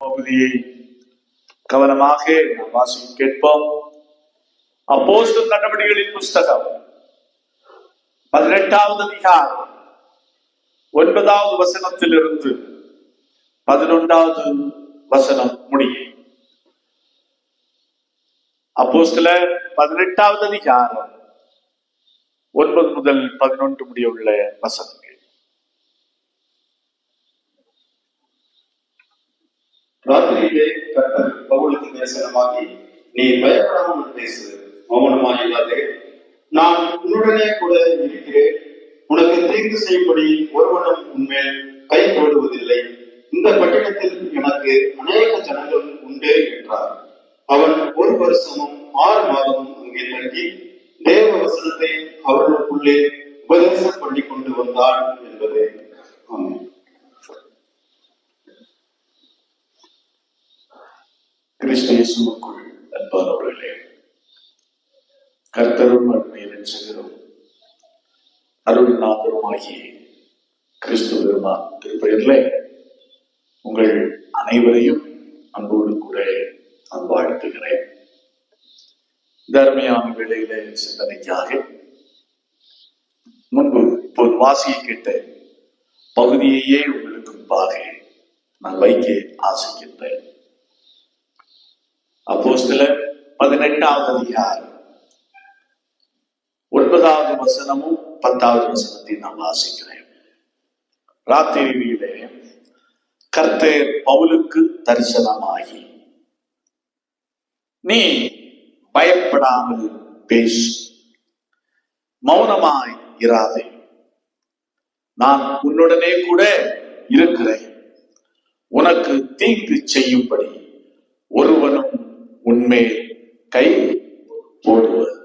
பகுதியை கவனமாக நாம் வாசிக்க கேட்போம் அப்போஸ்தலர் நடவடிக்கைகளின் புஸ்தகம். பதினெட்டாவது அதிகாரம். ஒன்பதாவது வசனத்திலிருந்து பதினொன்றாவது வசனம் முடிய அப்போஸ்தலர் பதினெட்டாவது அதிகாரம் ஒன்பது முதல் பதினொன்று முடிய உள்ள வசனங்கள். ராத்திரியிலே கர்த்தர் பவுலுக்கு தரிசனமாகி நீ பயப்படாமல் பேசு. மௌனமாயில்லாதே நான் உன்னுடனே கூட இருக்கிறேன். உனக்கு தீர்வு செய்யும்படி ஒருவனும் உன்மேல் கை போடுவதில்லை இந்த பட்டணத்தில் எனக்கு அநேக ஜனங்கள் உண்டு என்றார். அவன் ஒரு வருஷமும் ஆறு மாதமும் அங்கே தங்கி தேவ வசனத்தை அவர்களுக்குள்ளே உபதேசம் பண்ணி கொண்டு வந்தான் என்பது. ஆமென். கிறிஸ்து அன்பானவர்களே கர்த்தரும் அருமை ரட்சகரும் அருள்நாதருமாகிய கிறிஸ்து பெருமான் திருப்பெயரில் உங்கள் அனைவரையும் அன்போடு கூட நான் வாழ்த்துகிறேன். தர்மையான வேளையில சிந்தனைக்காக முன்பு இப்போது வாசியை கேட்ட பகுதியையே உங்களுக்கு முன்பாக நான் வைக்க ஆசைக்கின்றேன். அப்போஸ்தலர் பதினெட்டாவது அதிகாரம் ஒன்பதாவது வசனமும் பத்தாவது வசனத்தையும் நான் வாசிக்கிறேன். ராத்திரியிலே கர்த்தர் பவுலுக்கு தரிசனமாகி நீ பயப்படாமல் பேசு. மௌனமாய் இராதே. நான் உன்னுடனே கூட இருக்கிறேன். உனக்கு தீங்கு செய்யும்படி ஒருவனும் உன்மேல் கை போடுவது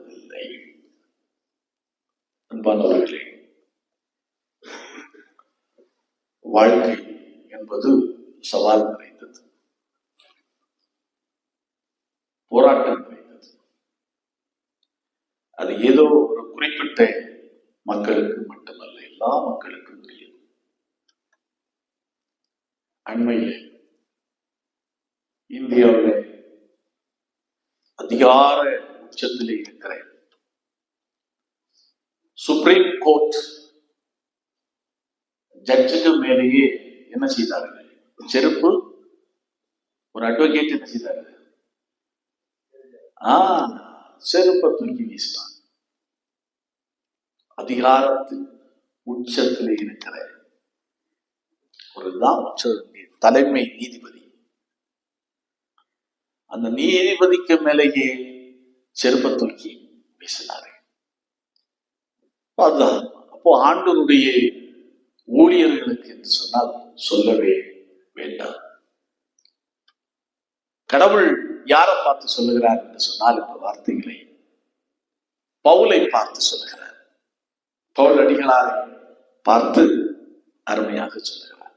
அன்பானவர்களே வாழ்க்கை என்பது சவால் நிறைந்தது. போராட்டம் நிறைந்தது. அது ஏதோ ஒரு குறிப்பிட்ட மக்களுக்கு மட்டுமல்ல எல்லா மக்களுக்கும் உரியது. அண்மையில் இந்தியாவில் அதிகார உச்சத்திலே இருக்கிற சுப்ரீம் கோர்ட் ஜட்ஜுக்கு மேலேயே என்ன செய்தார்கள்? செருப்பு ஒரு அட்வொகேட் என்ன செய்தாரு ஆ செருப்பை தூக்கி வீசினான் அதிகாரத்தின் உச்சத்தில் இருக்கிற ஒருதான் உச்ச தலைமை நீதிபதி. அந்த நீதிபதிக்கு மேலேயே செருப்பை தூக்கி வீசினாரு. அதுதான் அப்போ ஆண்டவருடைய ஊழியர்களுக்கு என்று சொன்னால் சொல்லவே வேண்டாம். கடவுள் யாரை பார்த்து சொல்லுகிறார் என்று சொன்னால் இந்த வார்த்தைகளை பவுலை பார்த்து சொல்லுகிறார். பவுல் அடிகளாரை பார்த்து அருமையாக சொல்லுகிறார்.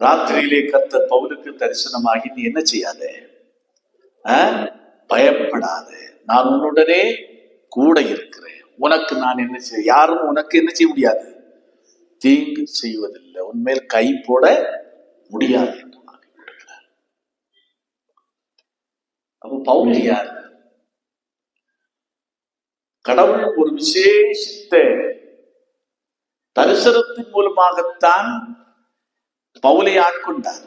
ராத்திரியிலே கத்த பவுலுக்கு தரிசனமாகி நீ என்ன செய்யாத? பயப்படாது. நான் உன்னுடனே கூட இருக்கிறேன். உனக்கு நான் என்ன செய்ய யாரும் உனக்கு என்ன செய்ய முடியாது. தீங்கு செய்வதில்லை. உன்மேல் கை போட முடியாது என்று அப்போ பவுல் யார்? கடவுள் ஒரு விசேஷித்த தரிசனத்தின் மூலமாகத்தான் பவுலை ஆட்கொண்டார்.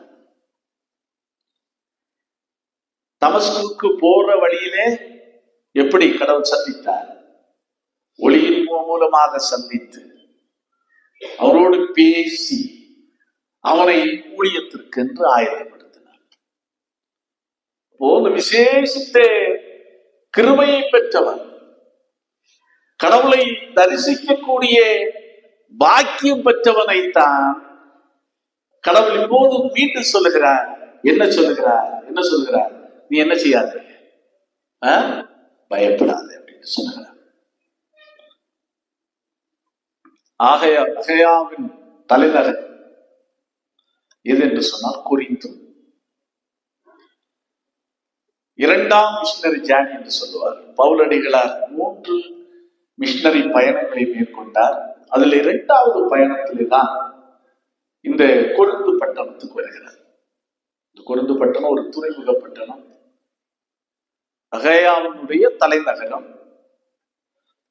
தமஸ்குக்கு போற வழியிலே எப்படி கடவுள் சந்தித்தார்? ஒளியின் மூலமாக சந்தித்து அவரோடு பேசி அவனை ஊழியத்திற்கு என்று ஆயத்தப்படுத்தினார் போது விசேஷித்த கிருமையை பெற்றவன் கடவுளை தரிசிக்கக்கூடிய பாக்கியம் பெற்றவனைத்தான் கடவுள் இப்போதும் மீண்டும் சொல்லுகிறார். என்ன சொல்லுகிறார்? என்ன சொல்லுகிறார்? நீ என்ன செய்யாத? பயப்படாது அப்படின்னு சொன்னார் ஆகையா அகையாவின் தலைநகர் எது என்று சொன்னால் குறிந்து இரண்டாம் மிஷினரி ஜானி என்று சொல்லுவார். பவுலடிகளார் மூன்று மிஷினரி பயணங்களை மேற்கொண்டார். அதில் இரண்டாவது பயணத்திலே தான் இந்த கொழுந்து பட்டணத்துக்கு வருகிறார். இந்த கொழுந்து பட்டணம் ஒரு துறைமுக பட்டணம். அகையாவினுடைய தலைநகரம்.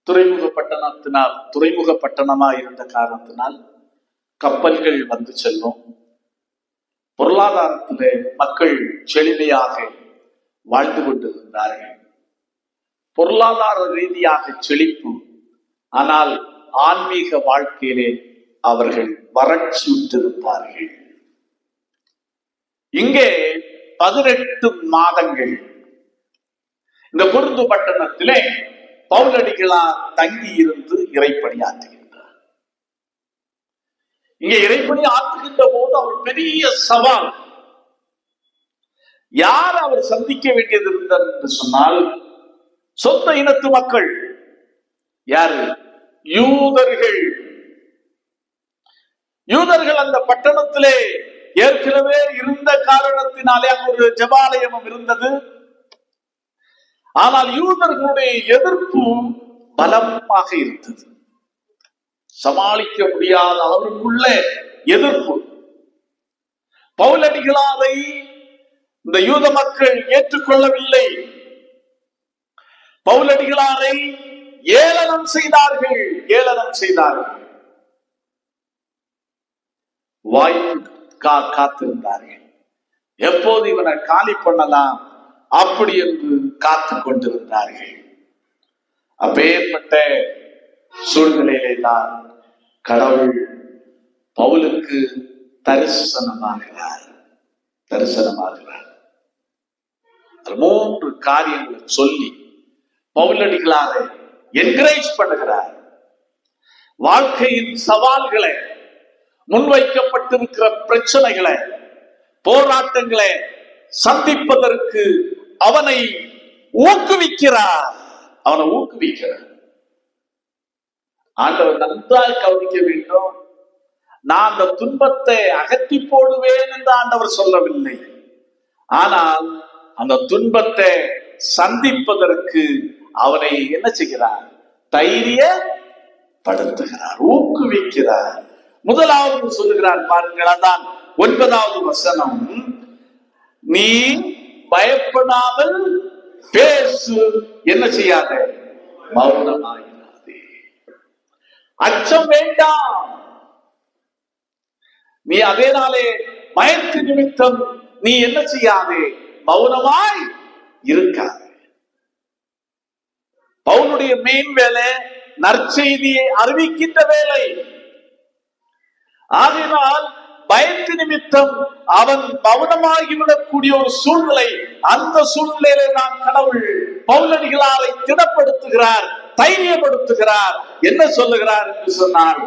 துறைமுக பட்டணத்தினால் துறைமுக பட்டணமா இருந்த காரணத்தினால் கப்பல்கள் வந்து செல்லும். பொருளாதாரத்திலே மக்கள் செழுமையாக வாழ்ந்து கொண்டிருந்தார்கள். பொருளாதார ரீதியாக செழிப்பு ஆனால் ஆன்மீக வாழ்க்கையிலே அவர்கள் வறட்சியுற்றிருப்பார்கள். இங்கே பதினெட்டு மாதங்கள் இந்த குருந்து பட்டணத்திலே பவுலடிகளார் தங்கி இருந்து இறைப்பணி ஆற்றுகின்றார். இங்கே இறைப்பணி ஆற்றுகின்ற போது அவர் பெரிய சவால். யார் அவர் சந்திக்க வேண்டியது இருந்தார் என்று சொன்னால் சொந்த இனத்து மக்கள். யாரு? யூதர்கள். யூதர்கள் அந்த பட்டணத்திலே ஏற்கனவே இருந்த காரணத்தினாலே அங்கு ஒரு ஜபாலயமும் இருந்தது. ஆனால் யூதர்களுடைய எதிர்ப்பு பலமாக இருந்தது. சமாளிக்க முடியாத அளவுக்குள்ள எதிர்ப்பு. பவுலடிகளாரை இந்த யூத மக்கள் ஏற்றுக்கொள்ளவில்லை. பௌலடிகளாரை ஏளனம் செய்தார்கள். ஏளனம் செய்தார்கள். வாய்ப்பு காத்திருந்தார்கள். எப்போது இவனை காலி பண்ணலாம்? அப்படி என்று காத்து கொண்டிருந்தார்கள். அப்பேற்பட்ட சூழ்நிலையிலே தான் கடவுள் பவுலுக்கு தரிசனமாகிறார். தரிசனமாகிறார். மூன்று காரியங்களை சொல்லி பவுலடிகளாக என்கரேஜ் பண்ணுகிறார். வாழ்க்கையின் சவால்களை முன்வைக்கப்பட்டிருக்கிற பிரச்சனைகளை போராட்டங்களை சந்திப்பதற்கு அவனை ஊக்குவிக்கிறார். அவனை ஊக்குவிக்கிறார். ஆண்டவர் நன்றாய் கவனிக்க வேண்டும். நான் அந்த துன்பத்தை அகற்றி போடுவேன் என்று ஆண்டவர் சொல்லவில்லை. ஆனால் அந்த துன்பத்தை சந்திப்பதற்கு அவனை என்ன செய்கிறார்? தைரியப்படுத்துகிறார் ஊக்குவிக்கிறார். முதலாவது சொல்லுகிறார் பாருங்கள் அதான் ஒன்பதாவது வசனம். நீ பயப்படாமல் பேசு. என்ன செய்யாத? மௌனமாயிராதே. அச்சம் வேண்டாம். நீ அதே நாளே மயக்கு நிமித்தம் நீ என்ன செய்யாதே? மௌனமாய் இருக்காது. பவுனுடைய மெயின் வேலை நற்செய்தியை அறிவிக்கின்ற வேலை. ஆகினால் பயத்து நிமித்தம் அவன் மௌனமாகிவிடக்கூடிய ஒரு சூழ்நிலை அந்த சூழ்நிலையில நாம் கடவுள் பௌலடிகளாரை திடப்படுத்துகிறார் தைரியப்படுத்துகிறார். என்ன சொல்லுகிறார் என்று சொன்னால்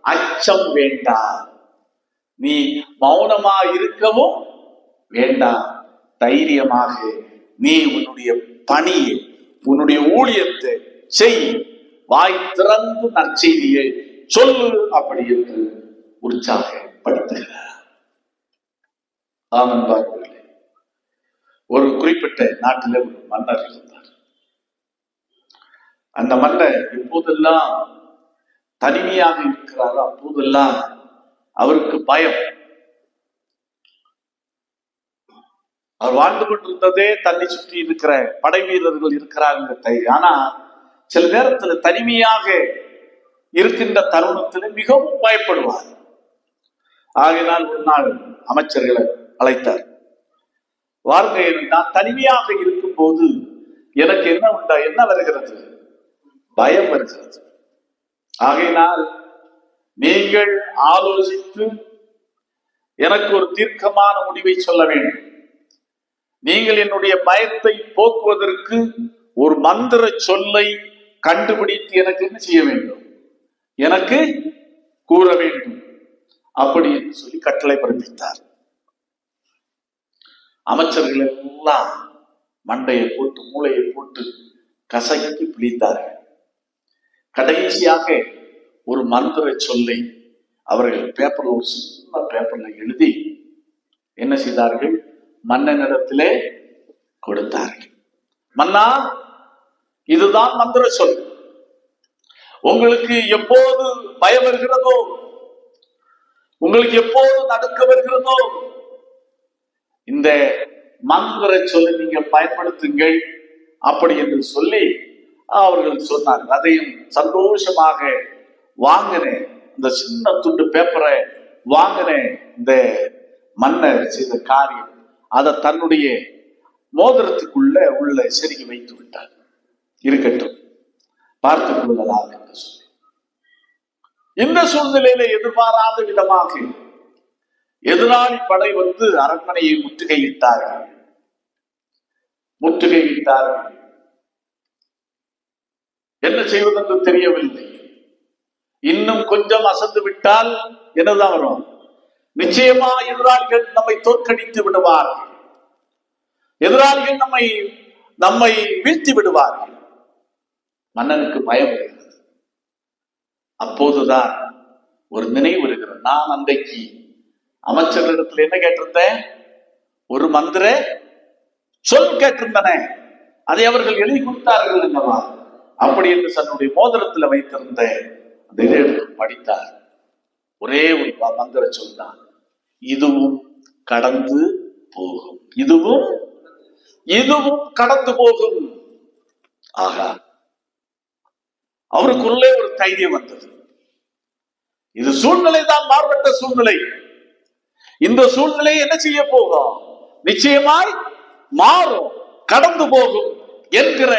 அச்சம் வேண்டாம். நீ மௌனமா இருக்கவும் வேண்டாம். தைரியமாக நீ உன்னுடைய பணியை உன்னுடைய ஊழியத்தை செய். வாய் திறந்து நற்செய்தியை சொல்லு அப்படி என்று உற்சாகப்படுத்துகிறார் ஆமன் பார்க்கவில்லை ஒரு குறிப்பிட்ட நாட்டில் ஒரு மன்னர் இருந்தார். அந்த மன்னர் எப்போதெல்லாம் தனிமையாக இருக்கிறாரோ அப்போதெல்லாம் அவருக்கு பயம். அவர் வாழ்ந்து கொண்டிருந்ததே தன்னை சுற்றி இருக்கிற படை வீரர்கள் இருக்கிறார்கள் ஆனா சில நேரத்துல தனிமையாக இருக்கின்ற தருணத்துல மிகவும் பயப்படுவார். ஆகையினால் ஒரு நாள் அமைச்சர்களை அழைத்தார். வார்த்தை நான் தனிமையாக இருக்கும் போது எனக்கு என்ன உண்டா? என்ன வருகிறது? பயம் வருகிறது. ஆகையினால் நீங்கள் ஆலோசித்து எனக்கு ஒரு தீர்க்கமான முடிவை சொல்ல வேண்டும். நீங்கள் என்னுடைய பயத்தை போக்குவதற்கு ஒரு மந்திர சொல்லை கண்டுபிடித்து எனக்கு என்ன செய்ய வேண்டும்? எனக்கு கூற வேண்டும். அப்படி என்று சொல்லி கட்டளை பிறப்பித்தார். அமைச்சர்கள் எல்லாம் மண்டையை போட்டு மூளையை போட்டு கசக்கி பிழித்தார்கள் கடைசியாக ஒரு மந்திர சொல்லை அவர்கள் பேப்பர்ல ஒரு சின்ன பேப்பர்ல எழுதி என்ன செய்தார்கள்? மன்னனிடத்திலே கொடுத்தார்கள். மன்னா இதுதான் மந்திர சொல். உங்களுக்கு எப்போது பயம் இருக்கிறதோ உங்களுக்கு எப்போது நடுக்க வருகிறதோ? இந்த மந்திர சொல்லை நீங்கள் பயன்படுத்துங்கள். அப்படி என்று சொல்லி அவர்கள் சொன்னார்கள். அதையும் சந்தோஷமாக வாங்கினேன். இந்த சின்ன துண்டு பேப்பரை வாங்கினேன். இந்த மன்னர் செய்த காரியம். அதை தன்னுடைய மோதிரத்துக்குள்ள உள்ள செருகி வைத்து விட்டார். இருக்கட்டும். பார்த்துக் கொள்ளலாம் என்று சொல்லி இந்த சூழ்நிலையில எதிர்பாராத விதமாக எதிராளி படை வந்து அரண்மனையை முற்றுகையிட்டார்கள். முற்றுகையிட்டார்கள். என்ன செய்வதென்று தெரியவில்லை. இன்னும் கொஞ்சம் அசந்து விட்டால் என்னதான் வரும்? நிச்சயமா எதிராளிகள் நம்மை தோற்கடித்து விடுவார்கள். எதிராளிகள் நம்மை நம்மை வீழ்த்தி விடுவார்கள். மன்னனுக்கு பயம் அப்போதுதான் ஒரு நினைவு இருக்கிற நான் அன்றைக்கு அமைச்சர்களிடத்துல என்ன கேட்டிருந்தேன்? ஒரு மந்திர சொல் கேட்டிருந்தனே. அதை அவர்கள் எழுதி கொடுத்தார்கள் என்னவா அப்படி என்று தன்னுடைய மோதிரத்துல வைத்திருந்த அந்த இதை எடுத்து படித்தார். ஒரே ஒரு மந்திர சொல் தான். இதுவும் கடந்து போகும். இதுவும் இதுவும் கடந்து போகும். ஆகா அவருக்குள்ளே ஒரு தைரியம் வந்தது. இது சூழ்நிலை தான் மாறுபட்ட சூழ்நிலை. இந்த சூழ்நிலை என்ன செய்ய போகும்? நிச்சயமாய் மாறும் கடந்து போகும் என்கிற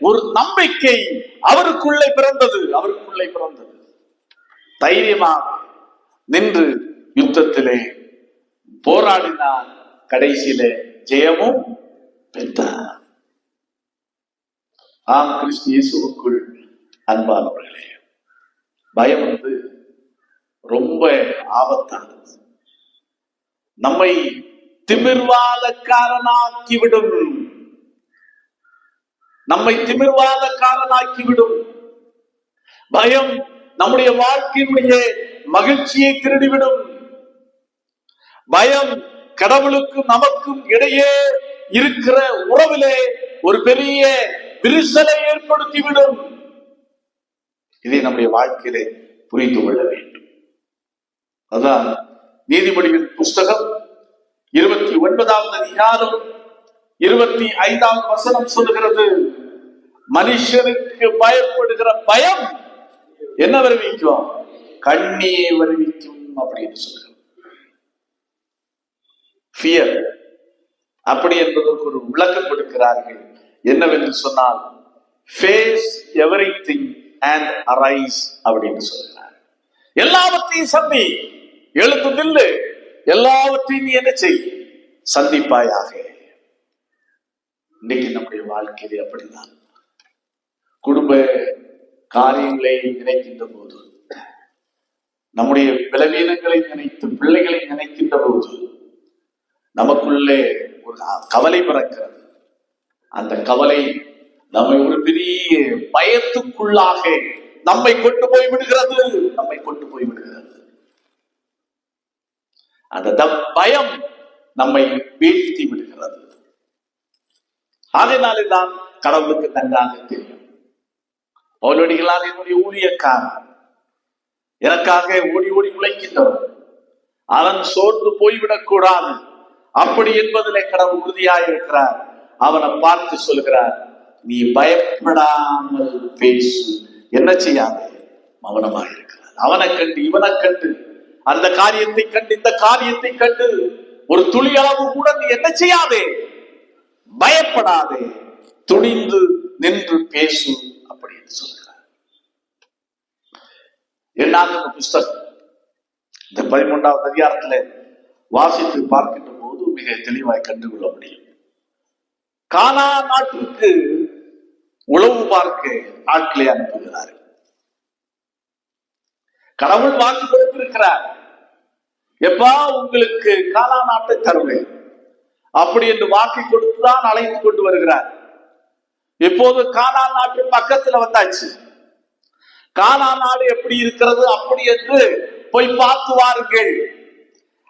ஒரு நம்பிக்கை அவருக்குள்ளே பிறந்தது அவருக்குள்ளே பிறந்தது. தைரியமாக நின்று யுத்தத்திலே போராடினார். கடைசியிலே ஜெயமும் பெற்றார். ஆம் கிறிஸ்து இயேசுக்குள் அன்பானவர்களே பயம் வந்து ரொம்ப ஆபத்தானது. நம்மை திமிர்வாதக்காரனாக்கிவிடும். நம்மை திமிர்வாதக்காரனாக்கிவிடும். பயம் நம்முடைய வாழ்க்கையினுடைய மகிழ்ச்சியை திருடிவிடும். பயம் கடவுளுக்கும் நமக்கும் இடையே இருக்கிற உறவிலே ஒரு பெரிய விரிசலை ஏற்படுத்திவிடும். இதை நம்முடைய வாழ்க்கையிலே புரிந்து கொள்ள வேண்டும். அதான் நீதிமொழிகள் புஸ்தகம் இருபத்தி ஒன்பதாவது அதிகாரம் இருபத்தி ஐந்தாம் வசனம் சொல்லுகிறது மனுஷனுக்கு பயப்படுகிற பயம் என்ன வருவிக்கும்? கண்ணியை வருவிக்கும் அப்படின்னு சொல்லுகிறது. அப்படி என்பதற்கு ஒரு விளக்கம் கொடுக்கிறார்கள். என்னவென்று சொன்னால் face everything and arise அப்படின்னு சொல்றார். எல்லாவற்றையும் சந்தி. எழுத்து நில்லு. எல்லாவற்றையும் நீ என்ன செய்? சந்திப்பாயாக. இன்னைக்கு நம்முடைய வாழ்க்கையிலே அப்படிதான். குடும்ப காரியங்களை நினைக்கின்ற போது நம்முடைய பலவீனங்களை நினைத்து பிள்ளைகளை நினைக்கின்ற போது நமக்குள்ளே ஒரு கவலை பிறக்கிறது. அந்த கவலை நம்மை ஒரு பெரிய பயத்துக்குள்ளாக நம்மை கொண்டு போய் விடுகிறது. நம்மை கொண்டு போய் விடுகிறது. அந்த த- பயம் நம்மை வீழ்த்தி விடுகிறது. அதனாலே தான் கடவுளுக்கு நன்றாக தெரியும். பவுலடிகளால் என்னுடைய ஊழியக்காரன் எனக்காக ஓடி ஓடி உழைக்கின்றவர். அவன் சோர்ந்து போய்விடக் கூடாது. அப்படி என்பதிலே கடவுள் உறுதியாக இருக்கிறார் அவனை பார்த்து சொல்கிறார் நீ பயப்படாமல் பேசு. என்ன செய்யாதே? மௌனமாக இருக்கிறார். அவனை கண்டு இவனை கண்டு அந்த காரியத்தை கண்டு இந்த காரியத்தை கண்டு ஒரு துளி அளவு கூட நீ என்ன செய்யாதே? பயப்படாதே. துணிந்து நின்று பேசு அப்படின்னு சொல்கிறார். என்னாக புஸ்தகம்? இந்த பதிமூன்றாவது அதிகாரத்துல வாசித்து பார்க்கின்ற போது மிக தெளிவாய் கண்டுகொள்ள முடியும். கானா நாட்டிற்கு உளவு பார்க்க ஆட்களை அனுப்புகிறார். கடவுள் வாக்கு கொடுத்திருக்கிறார். எப்பா உங்களுக்கு காலா நாட்டை தருவேன். அப்படி என்று வாக்கு கொடுத்துதான் அழைத்து கொண்டு வருகிறார். இப்போது காலா நாட்டு பக்கத்துல வந்தாச்சு? காலா நாடு எப்படி இருக்கிறது? அப்படி என்று போய் பார்த்து வாருங்கள்.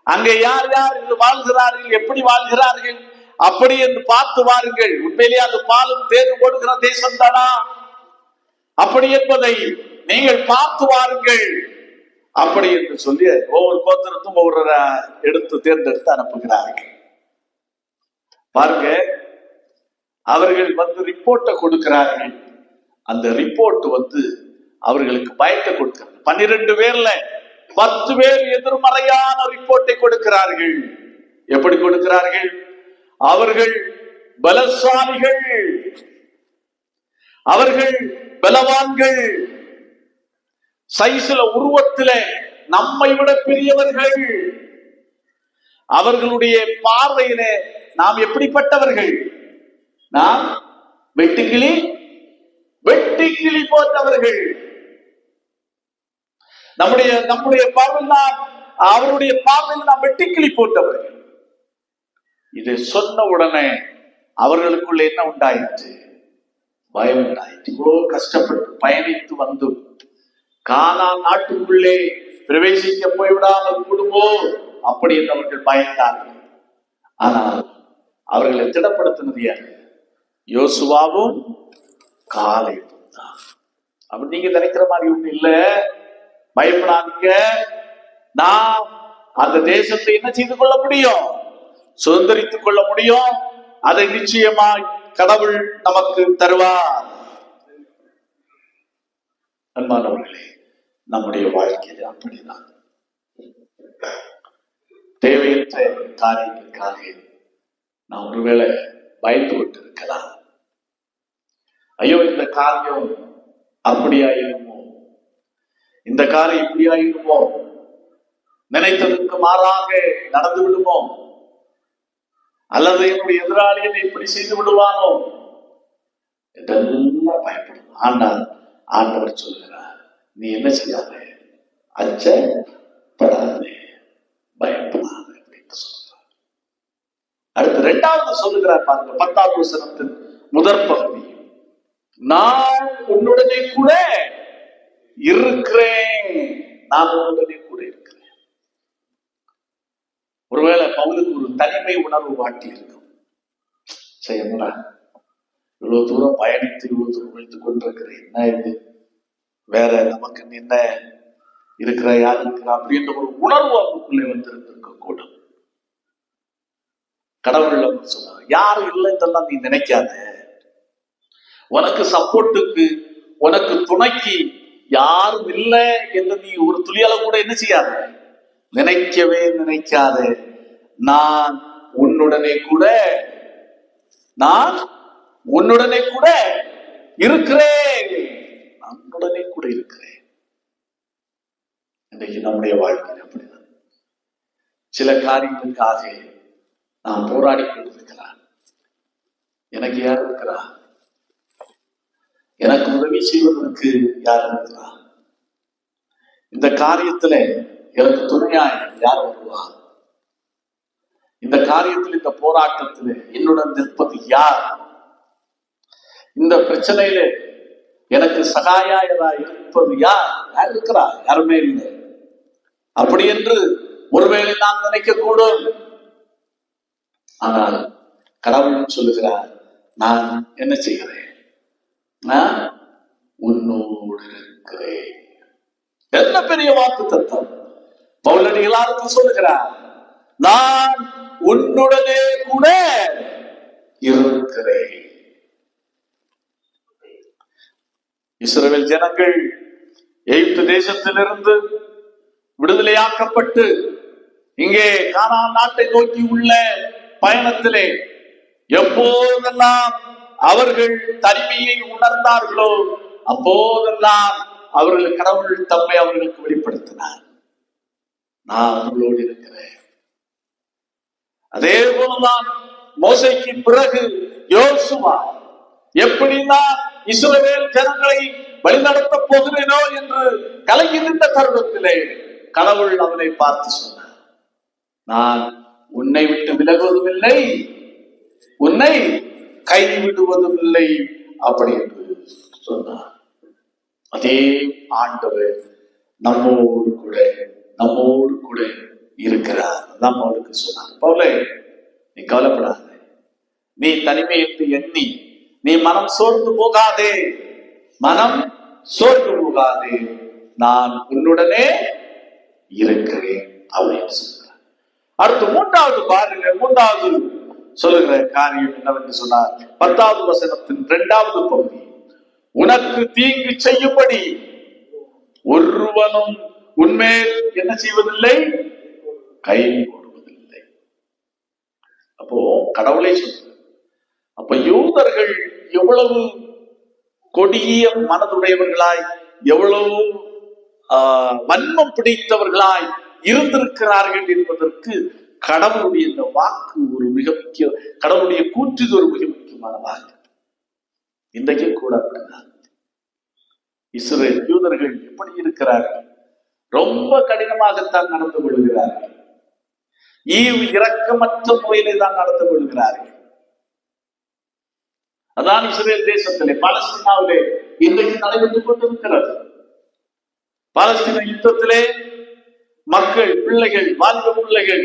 அங்கே யார் யார் இங்கு வாழ்கிறார்கள்? எப்படி வாழ்கிறார்கள்? அப்படி என்று பார்த்து வாருங்கள். உண்மையிலே அது பாலும் தேர்வு கொடுக்கிற தேசம் தானா? அப்படி என்பதை நீங்கள் பார்த்து வாருங்கள். அப்படி என்று சொல்லி ஒவ்வொரு கோத்திரத்தும் ஒவ்வொரு எடுத்து தேர்ந்தெடுத்து அனுப்புகிறார்கள். பாருங்க அவர்கள் வந்து ரிப்போர்ட்டை கொடுக்கிறார்கள். அந்த ரிப்போர்ட் வந்து அவர்களுக்கு பயத்தை கொடுக்கிறது. பன்னிரண்டு பேர்ல பத்து பேர் எதிர்மறையான ரிப்போர்ட்டை கொடுக்கிறார்கள். எப்படி கொடுக்கிறார்கள்? அவர்கள் பலசாலிகள். அவர்கள் பலவான்கள். சைஸ்ல உருவத்தில நம்மை விட பெரியவர்கள். அவர்களுடைய பார்வையில நாம் எப்படிப்பட்டவர்கள்? நாம் வெட்டுக்கிளி வெட்டுக்கிளி போன்றவர்கள். நம்முடைய நம்முடைய பார்வையில் நாம் அவருடைய பார்வையில் நாம் வெட்டுக்கிளி போட்டவர்கள் இதை சொன்ன உடனே அவர்களுக்குள்ள என்ன உண்டாயிற்று? பயம் உண்டாயிற்று. இவ்வளோ கஷ்டப்பட்டு பயணித்து வந்து காலா நாட்டுக்குள்ளே பிரவேசிக்க போய்விடாமல் கூடுமோ? அப்படி என்று அவர்கள் பயந்தார்கள். ஆனால் அவர்களை திடப்படுத்தினது யாரு? யோசுவாவும் காலை தான் அப்படி நீங்க நினைக்கிற மாதிரி ஒண்ணு இல்ல. பயப்படாதீங்க. நாம் அந்த தேசத்தை என்ன செய்து கொள்ள முடியும்? சுதந்திரித்துக் கொள்ள முடியும். அதை நிச்சயமாய் கடவுள் நமக்கு தருவார். அன்பானவர்களே நம்முடைய வாழ்க்கையில் அப்படிதான். தேவையற்ற காரியத்திற்காக நாம் ஒருவேளை பயந்து கொண்டு இருக்கலாம் ஐயோ இந்த காரியம் அப்படியாயிருமோ? இந்த காரியம் இப்படியாயிருமோ? நினைத்ததற்கு மாறாக நடந்து விடுமோ? அல்லது என்னுடைய எதிராளி என்னை இப்படி செய்து விடுவானோ? என்றெல்லாம் பயப்படும். ஆண்டால் ஆண்டவர் சொல்கிறார் நீ என்ன செய்யாத? அச்சப்படாதே. பயப்படாதே அப்படின்னு சொல்றார். அடுத்து இரண்டாவது சொல்லுகிறார் பாருங்க பத்தாவது வசனத்தின் முதற் பகுதி. நான் உன்னுடனே கூட இருக்கிறேன். நான் உன்னுடனே ஒருவேளை பவுலுக்கு ஒரு தனிமை உணர்வு வாட்டி இருக்கும். சரிங்களா இவ்வளவு தூரம் பயணித்து இவ்வளவு தூரம் உழைத்து கொண்டிருக்கிற என்ன இது? வேற நமக்கு என்ன இருக்கிற யாருக்கு அப்படின்ற ஒரு உணர்வு அவருக்குள்ளே வந்திருந்திருக்க கூடும். கடவுள் சொல்ல யாரும் யாரும் இல்லைன்றெல்லாம் நீ நினைக்காத. உனக்கு சப்போர்ட்டுக்கு உனக்கு துணைக்கு யாரும் இல்லை என்று நீ ஒரு துளியால கூட என்ன செய்யாத? நினைக்கவே நினைக்காதே. நான் உன்னுடனே கூட நான் உன்னுடனே கூட இருக்கிறேன். நான் உன்னுடனே கூட இருக்கிறேன். இன்றைக்கு நம்முடைய வாழ்க்கை அப்படிதான். சில காரியங்களுக்காக நான் போராடி கொண்டிருக்கிறார். எனக்கு யார் இருக்கிறா? எனக்கு உதவி செய்வதற்கு யார் இருக்கிறா? இந்த காரியத்துல எனக்கு துணையாய் யார் வருவா இந்த காரியத்தில் இந்த போராட்டத்தில் என்னுடன் நிற்பது யார்? இந்த பிரச்சனையில எனக்கு சகாயாயதா இருப்பது யார்? யார் இருக்கிறா யாருமே இல்லை. அப்படி என்று ஒருவேளை நாம் நினைக்க கூடும் ஆனால் கடவுள் சொல்லுகிறார் நான் என்ன செய்கிறேன்? நான் உன்னோடு இருக்கிறேன். என்ன பெரிய வாக்கு தத்துவம் பவுலடி எல்லாருக்கும் சொல்லுகிறார் நான் உன்னுடனே கூட இருக்கிறேன். இஸ்ரேல் ஜனங்கள் எகிப்து தேசத்திலிருந்து விடுதலையாக்கப்பட்டு இங்கே கானான் நாட்டை நோக்கி உள்ள பயணத்திலே எப்போதெல்லாம் அவர்கள் தனிமையை உணர்ந்தார்களோ அப்போதெல்லாம் அவர்கள் கடவுள் தம்மை அவர்களுக்கு வெளிப்படுத்தினார். நான் அவர்களோடு இருக்கிறேன். அதே போலதான் மோசைக்கு பிறகு யோசுமா எப்படி இஸ்ரவேல் ஜனங்களை வழிநடத்த போகிறேனோ என்று கலங்கி தருணத்திலே கடவுள் அவனை பார்த்து சொன்னார் நான் உன்னை விட்டு விலகுவதும் இல்லை உன்னை கைவிடுவதும் இல்லை அப்படி என்று சொன்னார். அதே ஆண்டவர் நம்மோடு கூட நம்மோடு கூட இருக்கிறார். அதான் பவுலுக்கு சொன்னார். பவுலே நீ கவலைப்படாத. நீ தனிமை என்று எண்ணி நீ மனம் சோர்ந்து போகாதே. மனம் சோர்ந்து போகாதே. நான் உன்னுடனே இருக்கிறேன் அப்படின்னு சொல்றார் அடுத்து மூன்றாவது பாருங்க மூன்றாவது சொல்லுகிற காரியம் என்னவென்று சொன்னார். பத்தாவது வசனத்தின் இரண்டாவது பகுதி உனக்கு தீங்கு செய்யும்படி ஒருவனும் உன்மேல் என்ன செய்வதில்லை? கை போடுவதில்லை. அப்போ கடவுளே சொல்ற அப்ப யூதர்கள் எவ்வளவு கொடிய மனதுடையவர்களாய் எவ்வளவு ஆஹ், வன்மம் பிடித்தவர்களாய் இருந்திருக்கிறார்கள் என்பதற்கு கடவுளுடைய இந்த வாக்கு ஒரு மிக முக்கிய கடவுளுடைய கூற்று ஒரு மிக முக்கியமான வாக்கு இன்றைக்கு கூட அப்படிதான். இஸ்ரேல் யூதர்கள் எப்படி இருக்கிறார்கள்? ரொம்ப கடினமாகத்தான் நடந்து கொள்கிறார்கள். ஈவு இரக்கமற்ற முறையிலே தான் நடந்து கொள்கிறார்கள். அதான் இஸ்ரேல் தேசத்திலே பாலஸ்தீனாவிலே இன்றைக்கு நடைபெற்றுக் கொண்டிருக்கிறது. பாலஸ்தீன யுத்தத்திலே மக்கள் பிள்ளைகள் வாழ்ந்த பிள்ளைகள்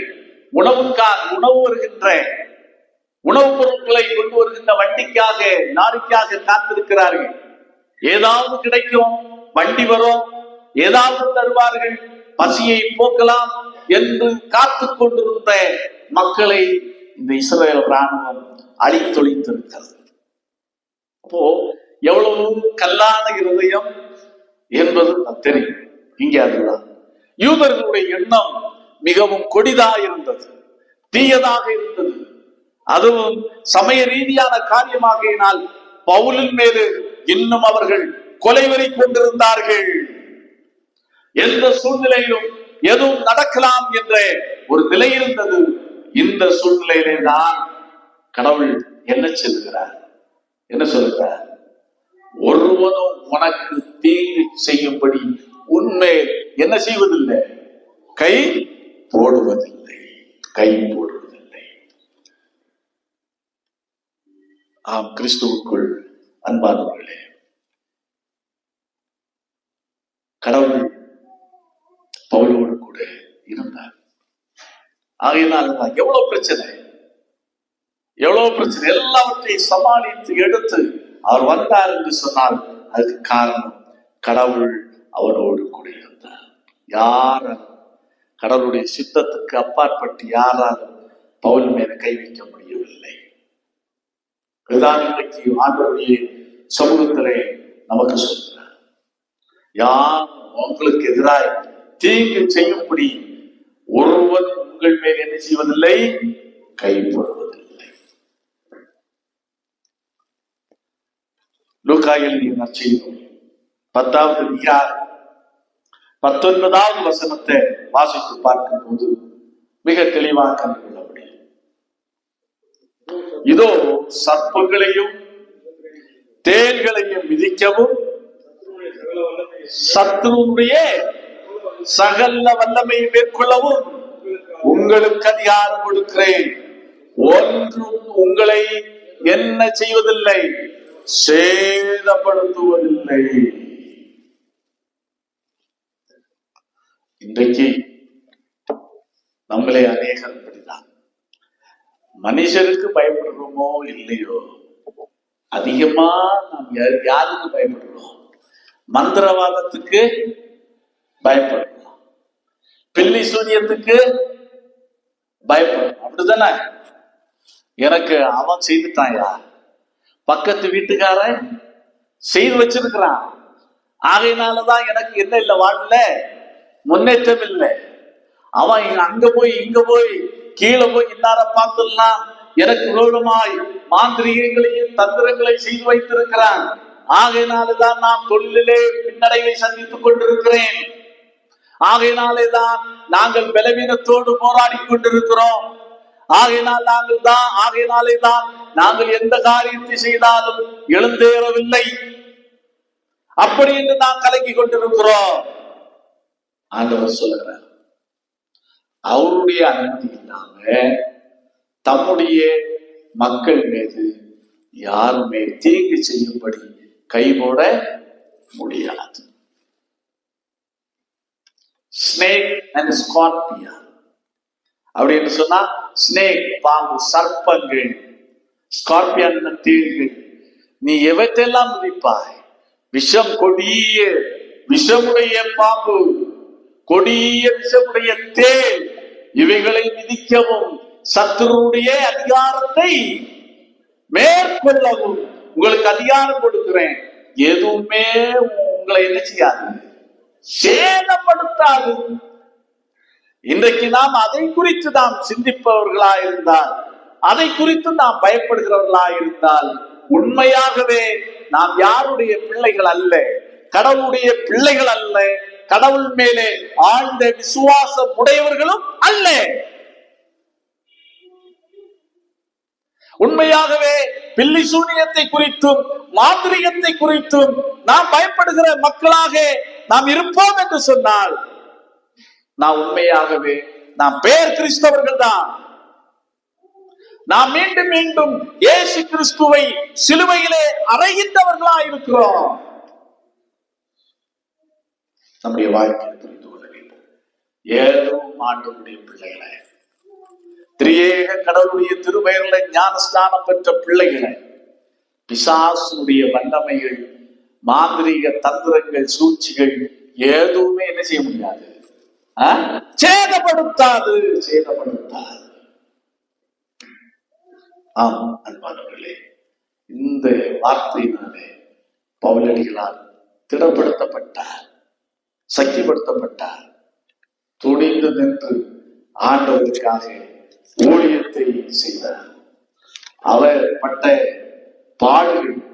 உணவுக்காக உணவு வருகின்ற உணவுப் பொருட்களை கொண்டு வருகின்ற வண்டிக்காக லாரிக்காக காத்திருக்கிறார்கள். ஏதாவது கிடைக்கும் வண்டி வரும் ஏதாவது தருவார்கள் பசியை போக்கலாம் என்று காத்து கொண்டிருந்த மக்களை இந்த இஸ்ரேல் ராணுவம் அழித்தொழித்திருக்கிறது. அப்போ எவ்வளவு கல்லான இருதயம் என்பது தெரியும். இங்கே அதுதான். யூதர்களுடைய எண்ணம் மிகவும் கொடிதா இருந்தது தீயதாக இருந்தது. அதுவும் சமய ரீதியான காரியமாகையினால் பவுலின் மீது இன்னும் அவர்கள் கொலைவெறி கொண்டிருந்தார்கள். எந்த சூழ்நிலையிலும் எதுவும் நடக்கலாம் என்ற ஒரு நிலை இருந்தது. இந்த சூழ்நிலையிலே தான் கடவுள் என்ன சொல்கிறார் என்ன சொல்கிறார் ஒருவனும் உனக்கு தீங்கு செய்யும்படி உண்மை என்ன செய்வதில்லை? கை போடுவதில்லை. கை போடுவதில்லை. ஆம் கிறிஸ்துவுக்குள் அன்பானவர்களே கடவுள் பவுலோடு இருந்தார். ஆகையினால் எவ்வளவு பிரச்சனை? எவ்வளவு பிரச்சனை? எல்லாவற்றையும் சமாளித்து எடுத்து அவர் வந்தார் என்று சொன்னால் அதுக்கு காரணம் கடவுள் அவனோடு கூட இருந்தார். யாராலும் கடவுளுடைய சித்தத்துக்கு அப்பாற்பட்டு யாராலும் பவுல் மேல கை வைக்க முடியவில்லை. இதுதான் இன்றைக்கு ஆண்டவருடைய சமூகத்திலே நமக்கு சொல்கிறார். யார் உங்களுக்கு எதிராக தீங்கு செய்யும்படி ஒருவன் உங்கள் மேல் என்ன செய்வதில்லை? கை போடுவதில்லை. லூக்காயில் நற்செய்தி பத்தாவது அதிகாரம் பத்தொன்பதாவது வசனத்தை வாசித்து பார்க்கும் போது மிக தெளிவாக கண்டுகொள்ள முடியும். இதோ சர்ப்பங்களையும் தேள்களையும் மிதிக்கவும் சத்துருடைய சகல வல்லமையை மேற்கொள்ளவும் உங்களுக்கு அதிகாரம் கொடுக்கிறேன். ஒன்றும் உங்களை என்ன செய்வதில்லை சேதப்படுத்துவதில்லை. இன்றைக்கு நம்மளே அநேகர் மனுஷருக்கு பயப்படுறோமோ இல்லையோ அதிகமா நாம் யாருக்கு பயப்படுறோம்? மந்திரவாதத்துக்கு பயப்படும் பில்லி சூரியத்துக்கு பயப்படும் அப்படிதானே எனக்கு அவன் செய்துட்டாயா? பக்கத்து வீட்டுக்காரன் செய்து வச்சிருக்கிறான். ஆகையினாலதான் எனக்கு என்ன இல்லை வாழ்ல முன்னேற்றம் இல்லை. அவன் அங்க போய் இங்க போய் கீழே போய் இன்னார பார்த்துடலாம் எனக்கு விரோதமாய் மாந்திரிகங்களையும் தந்திரங்களை செய்து வைத்திருக்கிறான். ஆகையினாலதான் நான் தொழிலிலே பின்னடைவை சந்தித்துக் கொண்டிருக்கிறேன். ஆகையினாலே தான் நாங்கள் பலவீனத்தோடு போராடி கொண்டிருக்கிறோம். ஆகையினால் நாங்கள் தான் ஆகையினாலே தான் நாங்கள் எந்த காரியத்தை செய்தாலும் எழுந்தேறவில்லை. அப்படி என்று நாம் கலங்கி கொண்டிருக்கிறோம். ஆண்டவர் சொல்லுகிறார் அவருடைய அனுமதி இல்லாம தம்முடைய மக்கள் மீது யாருமே தீங்கு செய்யும்படி கைபோட முடியாது. ஸ்னேக் அண்ட் ஸ்கார்பியா அப்படின்னு சொன்னா ஸ்னேக் பாம்பு சர்ப்பங்கள் ஸ்கார்பியன் தேள்கள் நீ எவற்றெல்லாம் மிதிப்பாய்? விஷம் கொடிய விஷமுடைய பாம்பு கொடிய விஷமுடைய தேர் இவைகளை மிதிக்கவும் சத்துருடைய அதிகாரத்தை மேற்கொள்ளவும் உங்களுக்கு அதிகாரம் கொடுக்கிறேன். எதுவுமே உங்களை என்ன செய்யாது? சேதப்படுத்தாது. இன்றைக்கு நாம் அதை குறித்து நாம் சிந்திப்பவர்களா இருந்தால் அதை குறித்து நாம் பயப்படுகிறவர்களா இருந்தால் உண்மையாகவே நாம் யாருடைய பிள்ளைகள் அல்ல கடவுளுடைய பிள்ளைகள் அல்ல கடவுள் மேலே ஆழ்ந்த விசுவாசம் உடையவர்களும் அல்ல. உண்மையாகவே பில்லி சூனியத்தை குறித்தும் மாந்திரிகத்தை குறித்தும் நாம் பயப்படுகிற மக்களாக நாம் இருப்போம் என்று சொன்னால் நான் உண்மையாகவே நாம் பேர் கிறிஸ்தவர்கள் தான் நாம் மீண்டும் மீண்டும் ஏசு கிறிஸ்துவை சிலுவையிலே அறைகின்றவர்களா இருக்கிறோம். நம்முடைய வாழ்க்கையை புரிந்து கொள்ள வேண்டும். ஏதோ ஆண்டுடைய பிள்ளைகளை திரியேக கடவுளுடைய திருவயர்களை ஞானஸ்தானம் பெற்ற பிள்ளைகளை பிசாசுடைய வல்லமைகள் மாந்திரீக தந்திரங்கள் சூழ்ச்சிகள் எதுவுமே என்ன செய்ய முடியாது. சேதப்படுத்தாது. சேதப்படுத்தாது. ஆம் அன்பானவர்களே இந்த வார்த்தையினாலே பவுலடிகளால் திடப்படுத்தப்பட்டார் சக்திப்படுத்தப்பட்டார். துணிந்து நின்று ஆண்டவருக்காக ஊழியத்தை செய்தார். அவர் பட்ட பாடுகள்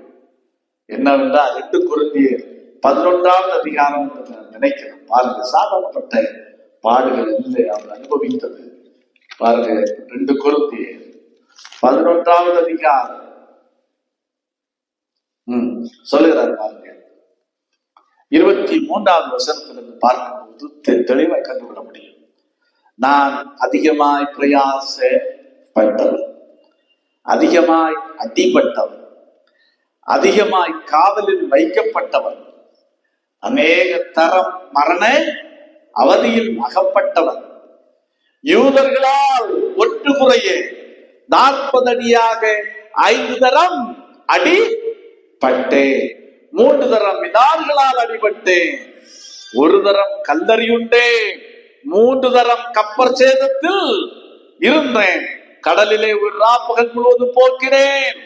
என்னவென்றால் ரெண்டு குருந்தியர் பதினொன்றாவது அதிகாரம் என்று நான் நினைக்கிறேன் பாருங்க சாதனப்பட்ட பாடுகள் இல்லை அவர் அனுபவித்தது. பாருங்க ரெண்டு குருந்தியர் பதினொன்றாவது அதிகாரம். உம் சொல்லுகிறார் பாருங்க. இருபத்தி மூன்றாவது வசனத்திலிருந்து பார்க்கும்போது தெளிவாக தெளிவாய் கண்டுவிட முடியும். நான் அதிகமாய் பிரயாசப்பட்டவன். அதிகமாய் அடிபட்டவன். அதிகமாய் காவலில் வைக்கப்பட்டவன் அநேக தரம் மரண அவதியில் அகப்பட்டவர். யூதர்களால் ஒட்டுகுறைய நாற்பது அடியாக ஐந்து தரம் அடி பட்டே மூன்று தரம் வினார்களால் அடிபட்டேன் ஒரு தரம் கல்லறியுண்டே மூன்று தரம் கப்பர் சேதத்தில் இருந்தேன். கடலிலே ஒரு பகல் முழுவதும் போக்கிறேன்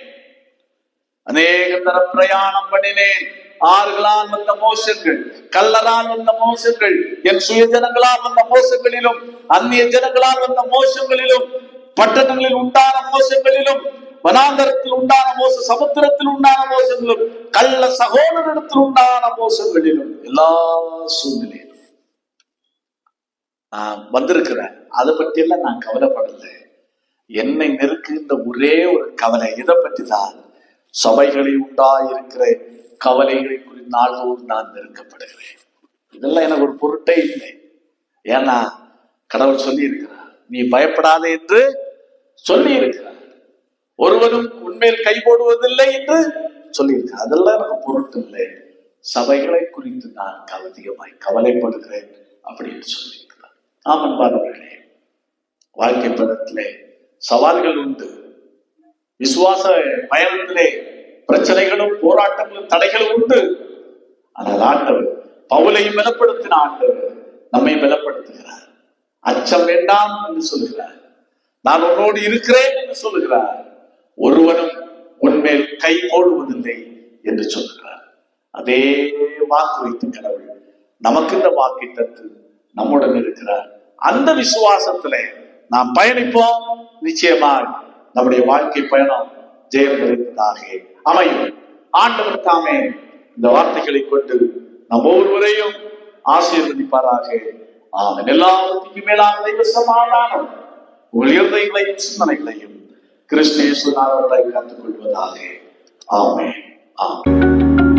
அநேக தரம் பிரயாணம் பண்ணினேன். ஆறுகளால் வந்த மோசங்கள் கல்லரால் வந்த மோசங்கள் என் சுய ஜனங்களால் வந்த மோசங்களிலும் அந்நிய ஜனங்களால் வந்த மோசங்களிலும் பட்டணங்களில் உண்டான மோசங்களிலும் வனாந்தரத்தில் உண்டான மோச சமுத்திரத்தில் உண்டான மோசங்களிலும் கள்ள சகோதரத்தில் உண்டான மோசங்களிலும் எல்லா சூழ்நிலையிலும். நான் வந்திருக்கிறேன். அதை பற்றியெல்லாம் நான் கவலைப்படலை. என்னை நெருக்குகின்ற ஒரே ஒரு கவலை. இதை பற்றி தான் சபைகளில் உண்டாயிருக்கிற கவலைகளை குறித்து நாள்தோறும் நான் நெருக்கப்படுகிறேன் இதெல்லாம் எனக்கு ஒரு பொருட்டே இல்லை. ஏன்னா கடவுள் சொல்லி இருக்கிறார் நீ பயப்படாதே என்று சொல்லி இருக்கிறார் ஒருவரும் உண்மையில் கை போடுவதில்லை என்று சொல்லியிருக்கிறார். அதெல்லாம் எனக்கு பொருட்டு இல்லை. சபைகளை குறித்து நான் கவதியமாய் கவலைப்படுகிறேன் அப்படின்னு சொல்லியிருக்கிறார். ஆமன் பாருங்களே வாழ்க்கை பதத்திலே சவால்கள் உண்டு. விசுவாச பயணத்திலே பிரச்சனைகளும் போராட்டங்களும் தடைகளும் உண்டு. ஆனால் ஆண்டவர் பவுலையும் பலப்படுத்தின ஆண்டவர் நம்மை பலப்படுத்துகிறார். அச்சம் வேண்டாம் என்று சொல்கிறார். நான் உன்னோடு இருக்கிறேன் என்று சொல்லுகிறார் ஒருவனும் உன்மேல் கை போடுவதில்லை என்று சொல்கிறார். அதே வாக்கு வைத்து கடவுள் நமக்கு இந்த வாக்கை தத்து நம்முடன் இருக்கிறார். அந்த விசுவாசத்துல நாம் பயணிப்போம். நிச்சயமாக நம்முடைய வாழ்க்கை பயணம் ஜெயம் நிறைந்ததாக அமையும். ஆண்டவர் தாமே இந்த வார்த்தைகளை கொண்டு நம் ஒவ்வொருவரையும் ஆசீர்வதிப்பாராக. ஆமென். எல்லாவற்றுக்கும் மேலான தெய்வ சமாதானம் உங்கள் இருதயங்களையும் சிந்தனைகளையும் கிறிஸ்து இயேசுவினால் அவர்களை கற்றுக்கொள்வதாக. ஆமே ஆமென்.